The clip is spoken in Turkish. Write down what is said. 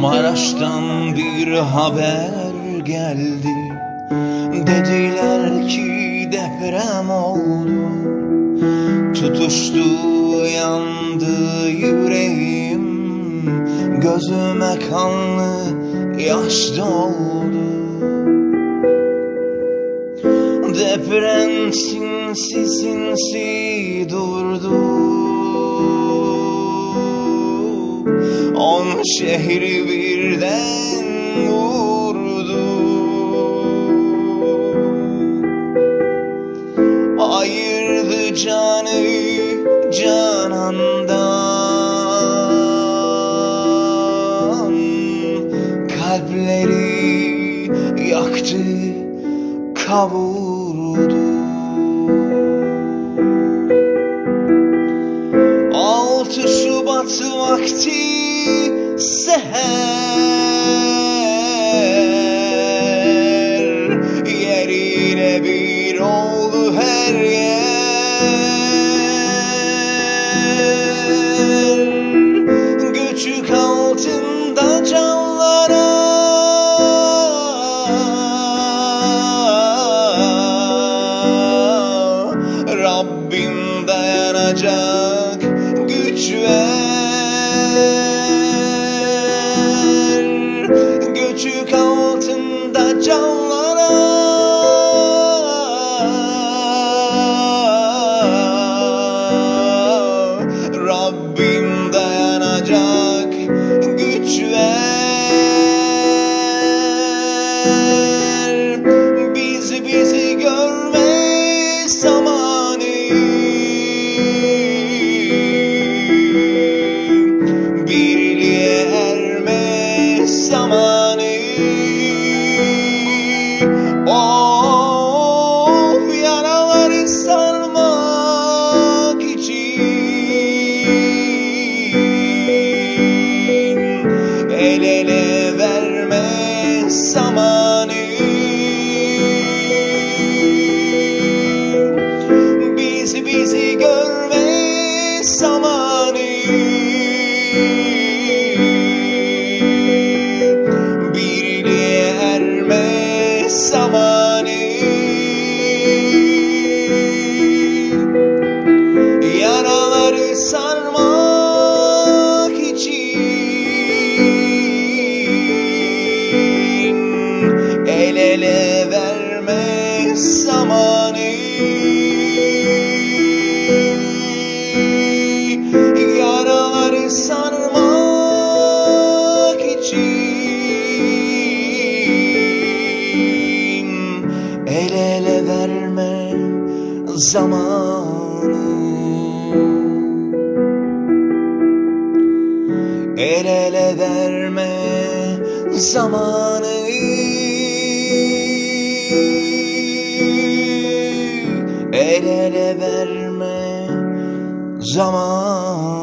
Maraş'tan bir haber geldi. Dediler ki deprem oldu. Tutuştu yandı yüreğim. Gözüme kanlı yaş doldu. Deprem sinsi sinsi durdu şehri birden vurdu Ayırdı canı canandan. Kalpleri yaktı kavurdu. Altı Şubat vakti seher. Yerine bir oldu her yer. Göçük altında canlara. Rabbim dayanacak güç ver Göçük altında canlara. Rabbim dayanacak güç ver. Bizi bizi görme zamanı. Birliğe erme zamanı El ele verme zamanı. Bizi bizi görme zamanı. Birliğe erme zamanı zamanı. El ele verme zamanı. El ele verme zamanı